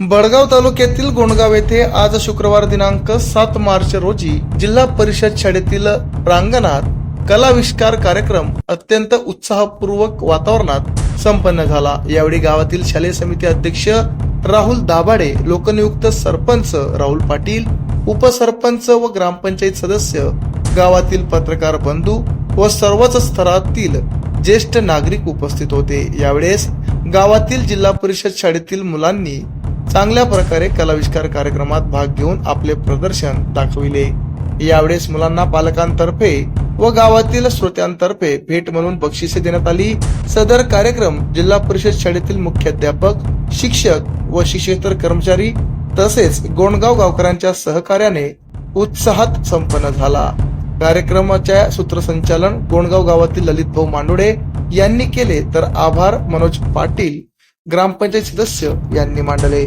बडगाव तालुक्यातील गोंडगाव येथे आज शुक्रवार दिनांक सात मार्च रोजी जिल्हा परिषद शाळेतील प्रांगणात कलाविष्कार कार्यक्रम अत्यंत उत्साहपूर्वक वातावरणात संपन्न झाला. यावेळी गावातील शालेय समिती अध्यक्ष राहुल दाभाडे लोकनियुक्त सरपंच राहुल पाटील उपसरपंच व ग्रामपंचायत सदस्य गावातील पत्रकार बंधू व सर्वच स्तरातील ज्येष्ठ नागरिक उपस्थित होते. यावेळेस गावातील जिल्हा परिषद शाळेतील मुलांनी चांगल्या प्रकारे कलाविष्कार कार्यक्रमात भाग घेऊन आपले प्रदर्शन दाखविले. यावेळेस मुलांना पालकांतर्फे व गावातील श्रोत्यांतर्फे भेट म्हणून बक्षिसे देण्यात आली. सदर कार्यक्रम जिल्हा परिषद शाळेतील मुख्याध्यापक शिक्षक व शिक्षेतर कर्मचारी तसेच गोंडगाव गावकऱ्यांच्या सहकार्याने उत्साहात संपन्न झाला. कार्यक्रमाच्या सूत्रसंचालन गोंडगाव गावातील ललित भाऊ मांडुडे यांनी केले. तर आभार मनोज पाटील ग्रामपंचायत सदस्य यांनी मांडले.